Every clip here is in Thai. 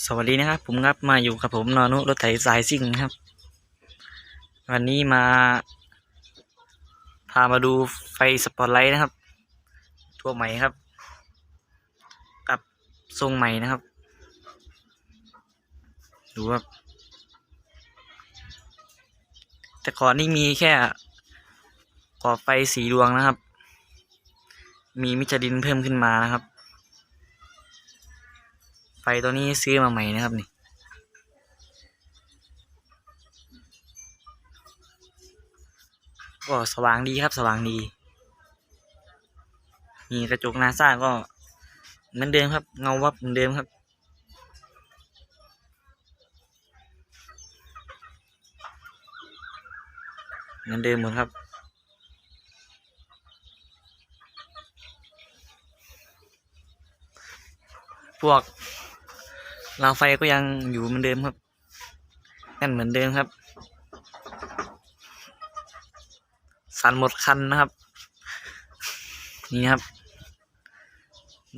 สวัสดีนะครับ ผมครับมาอยู่กับผมนอนุรถไถสายซิ่งครับ วันนี้มา พามาดูไฟสปอตไลท์นะครับ ตัวใหม่ครับ กับทรงใหม่นะครับ ดูครับ แต่ก่อนนี่มีแค่ขอบไฟสีดวงนะครับ มีมิชลินเพิ่มขึ้นมานะครับ ไฟตัวนี้ซื้อมาใหม่นะครับนี่ก็สว่างดีครับสว่างดี มีกระจกนาซ่าก็เหมือนเดิมครับ เงาวับเหมือนเดิมครับ เหมือนเดิมหมดครับพวก ราวไฟก็ยังอยู่เหมือนเดิมครับนั่นเหมือนเดิมครับ สันหมดคันนะครับ นี่ครับ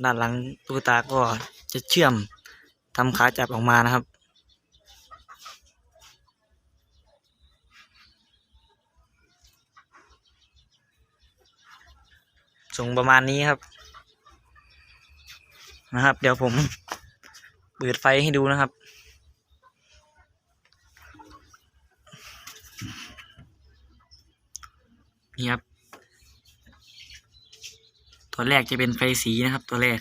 ด้านหลังตุ๊กตาก็จะเชื่อมทำขาจับออกมานะครับส่งประมาณนี้ครับ นะครับ เดี๋ยวผม เปิดไฟให้ดูนะครับ นี่ครับ ตัวแรกจะเป็นไฟสีนะครับ ตัวแรก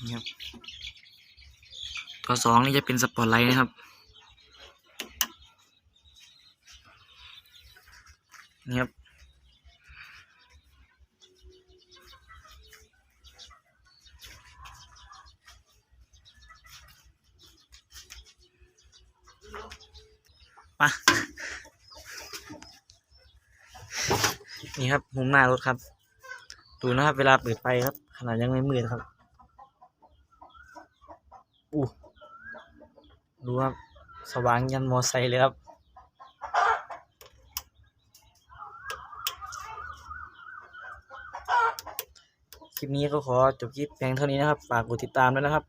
นี่ครับ ตัวสองนี่จะเป็นสปอตไลท์นะครับ นี่ครับ มานี่ครับมุมหน้ารถครับ ดูนะครับ เวลาเปิดไฟครับ ขนาดยังไม่มืดครับอู้ดูครับ สว่างยันมอไซค์เลยครับคลิปนี้ก็ขอจบคลิปเพียงเท่านี้นะครับ ฝากกดติดตามด้วยนะครับ